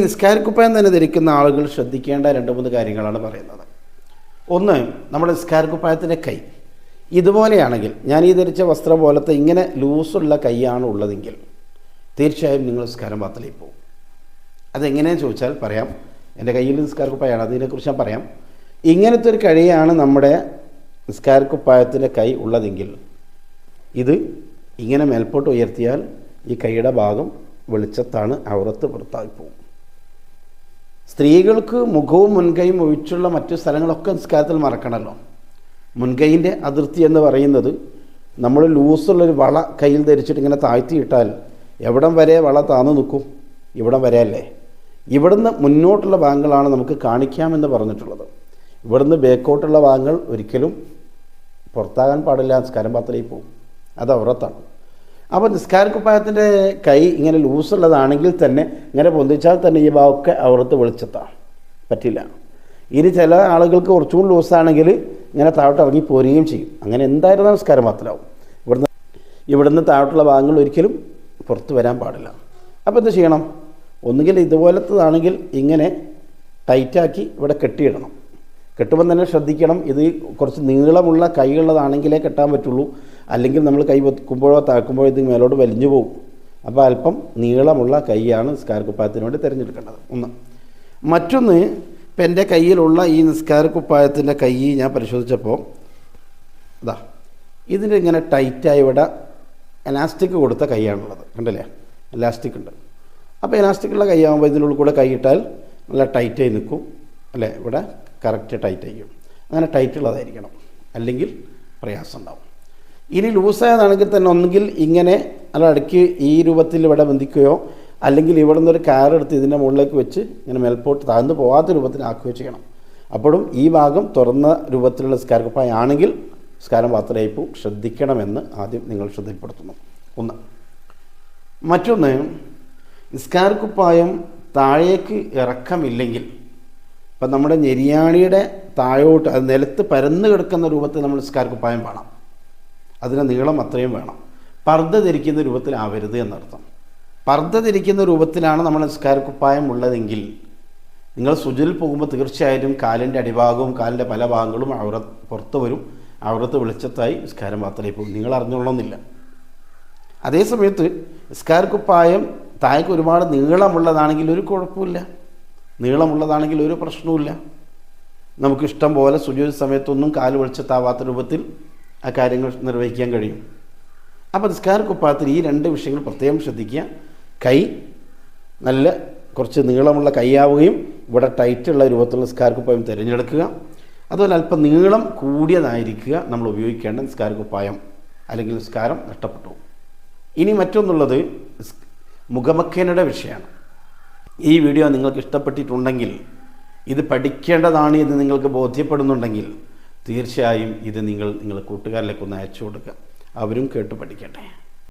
നിസ്കാരക്കുപ്പായം തന്നെ ധരിക്കുന്ന ആളുകൾ ശ്രദ്ധിക്കേണ്ട രണ്ട് മൂന്ന് കാര്യങ്ങളാണ് പറയുന്നത്. ഒന്ന് നമ്മുടെ നിസ്കാരക്കുപ്പായത്തിന്റെ കൈ. ഇതുപോലെയാണെങ്കിൽ ഞാൻ ഈ ധരിച്ച വസ്ത്രം പോലത്തെ ഇങ്ങനെ ലൂസുള്ള കൈയാണ് ഉള്ളതെങ്കിൽ തീർച്ചയായും നിങ്ങൾ നിസ്കാരം പാത്രയിൽ പോകും. അതെങ്ങനെയാണെന്ന് ചോദിച്ചാൽ പറയാം. എന്റെ കയ്യിൽ നിസ്കാരക്കുപ്പായാണ്. അതിനെക്കുറിച്ച് ഞാൻ പറയാം. ഇങ്ങനത്തെ ഒരു കഴിയാണ് നമ്മുടെ നിസ്കാരക്കുപ്പായത്തിന്റെ കൈ ഉള്ളതെങ്കിൽ ഇത് ഇങ്ങനെ മേൽപോട്ട് ഉയർത്തിയാൽ ഈ കൈയുടെ ഭാഗം വെളിച്ചത്താണ് ഔറത്ത് പുറത്തായി പോകും. സ്ത്രീകൾക്ക് മുഖവും മുൻകൈയും ഒഴിച്ചുള്ള മറ്റു സ്ഥലങ്ങളൊക്കെ നിസ്കാരത്തിൽ മറക്കണമല്ലോ മുൻകൈന്റെ അതിർത്തി എന്ന് പറയുന്നത് നമ്മൾ ലൂസുള്ളൊരു വള കയ്യിൽ ധരിച്ചിട്ട് ഇങ്ങനെ താഴ്ത്തിയിട്ടാൽ എവിടം വരെ വള താന്നു നിൽക്കും? ഇവിടം വരെ അല്ലേ ഇവിടുന്ന് മുന്നോട്ടുള്ള ഭാഗങ്ങളാണ് നമുക്ക് കാണിക്കാമെന്ന് പറഞ്ഞിട്ടുള്ളത്. ഇവിടുന്ന് ബേക്കോട്ടുള്ള ഭാഗങ്ങൾ ഒരിക്കലും പുറത്താകാൻ പാടില്ല നിസ്കാരം പാത്രയിൽ പോകും അത് ഔറത്താണ് അപ്പോൾ നിസ്കാരക്കുപ്പായത്തിന്റെ കൈ ഇങ്ങനെ ലൂസുള്ളതാണെങ്കിൽ തന്നെ ഇങ്ങനെ പൊന്തിച്ചാൽ തന്നെ ഈ ഭാഗമൊക്കെ ഔറത്ത് വെളിച്ചെത്താം. പറ്റില്ല. ഇനി ചില ആളുകൾക്ക് കുറച്ചും ലൂസാണെങ്കിൽ ഇങ്ങനെ താഴോട്ട് ഇറങ്ങി പോരുകയും ചെയ്യും. അങ്ങനെ എന്തായാലും നിസ്കാരം മാത്രമാവും. ഇവിടുന്ന് ഇവിടുന്ന് താഴോട്ടുള്ള ഭാഗങ്ങൾ ഒരിക്കലും പുറത്ത് വരാൻ പാടില്ല. അപ്പോൾ എന്ത് ചെയ്യണം? ഒന്നുകിൽ ഇതുപോലത്തതാണെങ്കിൽ ഇങ്ങനെ ടൈറ്റാക്കി ഇവിടെ കെട്ടിയിടണം. കെട്ടുമ്പോൾ തന്നെ ശ്രദ്ധിക്കണം. ഇത് കുറച്ച് നീളമുള്ള കൈയുള്ളതാണെങ്കിലേ കെട്ടാൻ പറ്റുള്ളൂ. അല്ലെങ്കിൽ നമ്മൾ കൈ വെക്കുമ്പോഴോ താക്കുമ്പോഴോ ഇത് മേലോട്ട് വലിഞ്ഞു പോകും. അപ്പോൾ അല്പം നീളമുള്ള കൈയാണ് നിസ്കാരക്കുപ്പായത്തിന് വേണ്ടി തിരഞ്ഞെടുക്കേണ്ടത്. ഒന്ന്. മറ്റൊന്ന് ഇപ്പം എന്റെ കയ്യിലുള്ള ഈ നിസ്കാരക്കുപ്പായത്തിന്റെ കൈ ഞാൻ പരിശോധിച്ചപ്പോൾ ഇതാ ഇതിന്റെ ഇങ്ങനെ ടൈറ്റായി ഇവിടെ എലാസ്റ്റിക് കൊടുത്ത കൈയാണുള്ളത്. കണ്ടില്ലേ? എലാസ്റ്റിക് ഉണ്ട്. അപ്പോൾ എലാസ്റ്റിക്കുള്ള കൈയാകുമ്പോൾ ഇതിനുള്ളിൽ കൂടെ കൈയിട്ടാൽ നല്ല ടൈറ്റായി നിൽക്കും. അല്ലേ? ഇവിടെ കറക്റ്റ് ടൈറ്റ് ആയിരിക്കും അങ്ങനെ ടൈറ്റ് ഉള്ളതായിരിക്കണം. അല്ലെങ്കിൽ പ്രയാസം ഉണ്ടാവും. ഇനി ലൂസായതാണെങ്കിൽ തന്നെ ഒന്നുകിൽ ഇങ്ങനെ അല്ല ഇടയ്ക്ക് ഈ രൂപത്തിൽ ഇവിടെ ബന്ധിക്കുകയോ അല്ലെങ്കിൽ ഇവിടെ നിന്നൊരു കയറെടുത്ത് ഇതിന്റെ മുകളിലേക്ക് വെച്ച് ഇങ്ങനെ മേൽപോട്ട് താഴ്ന്നു പോകാത്ത രൂപത്തിലാക്കുകയോ ചെയ്യണം അപ്പോഴും ഈ ഭാഗം തുറന്ന രൂപത്തിലുള്ള സ്കാരക്കുപ്പായ ആണെങ്കിൽ സ്കാരം പാത്രയപ്പ് ശ്രദ്ധിക്കണമെന്ന് ആദ്യം നിങ്ങൾ ശ്രദ്ധയിൽപ്പെടുത്തുന്നു. ഒന്ന്. മറ്റൊന്ന് നിസ്കാരക്കുപ്പായം താഴേക്ക് ഇറക്കമില്ലെങ്കിൽ ഇപ്പം നമ്മുടെ ഞെരിയാണിയുടെ താഴോട്ട് അത് നിലത്ത് പരന്ന് കിടക്കുന്ന രൂപത്തിൽ നമ്മൾ നിസ്കാരക്കുപ്പായം വേണം അതിന് നീളം അത്രയും വേണം. പർദ്ദ ധരിക്കുന്ന രൂപത്തിലാവരുത് എന്നർത്ഥം. പർദ്ദ ധരിക്കുന്ന രൂപത്തിലാണ് നമ്മൾ നിസ്കാരക്കുപ്പായം ഉള്ളതെങ്കിൽ നിങ്ങൾ സുജിൽ പോകുമ്പോൾ തീർച്ചയായിട്ടും കാലിന്റെ അടിഭാഗവും കാലിന്റെ പല ഭാഗങ്ങളും ഔറ പുറത്ത് വരും. ഔറത്ത് വെളിച്ചത്തായി നിസ്കാരം മാത്രമേ പോകും. നിങ്ങൾ അറിഞ്ഞുള്ളൊന്നില്ല അതേ സമയത്ത് നിസ്കാരക്കുപ്പായം താഴേക്ക് ഒരുപാട് നീളമുള്ളതാണെങ്കിൽ ഒരു കുഴപ്പമില്ല. നീളമുള്ളതാണെങ്കിൽ ഒരു പ്രശ്നവുമില്ല. നമുക്കിഷ്ടം പോലെ സുജിൽ സമയത്തൊന്നും കാൽ വെളിച്ചത്താവാത്ത രൂപത്തിൽ ആ കാര്യങ്ങൾ നിർവഹിക്കാൻ കഴിയും. അപ്പോൾ നിസ്കാരക്കുപ്പായത്തിൽ ഈ രണ്ട് വിഷയങ്ങൾ പ്രത്യേകം ശ്രദ്ധിക്കുക. കൈ നല്ല കുറച്ച് നീളമുള്ള കൈയാവുകയും ഇവിടെ ടൈറ്റുള്ള രൂപത്തിലുള്ള നിസ്കാരക്കുപ്പായം തിരഞ്ഞെടുക്കുക. അതുപോലെ അല്പം നീളം കൂടിയതായിരിക്കുക നമ്മൾ ഉപയോഗിക്കേണ്ട നിസ്കാരക്കുപ്പായം അല്ലെങ്കിൽ നിസ്കാരം നഷ്ടപ്പെട്ടു. ഇനി മറ്റൊന്നുള്ളത് മുഖമക്കേനയുടെ വിഷയമാണ്. ഈ വീഡിയോ നിങ്ങൾക്ക് ഇഷ്ടപ്പെട്ടിട്ടുണ്ടെങ്കിൽ ഇത് പഠിക്കേണ്ടതാണ് എന്ന് നിങ്ങൾക്ക് ബോധ്യപ്പെടുന്നുണ്ടെങ്കിൽ തീർച്ചയായും ഇത് നിങ്ങൾ നിങ്ങളുടെ കൂട്ടുകാരിലേക്ക് ഒന്ന് അയച്ചു കൊടുക്കുക. അവരും കേട്ട് പഠിക്കട്ടെ.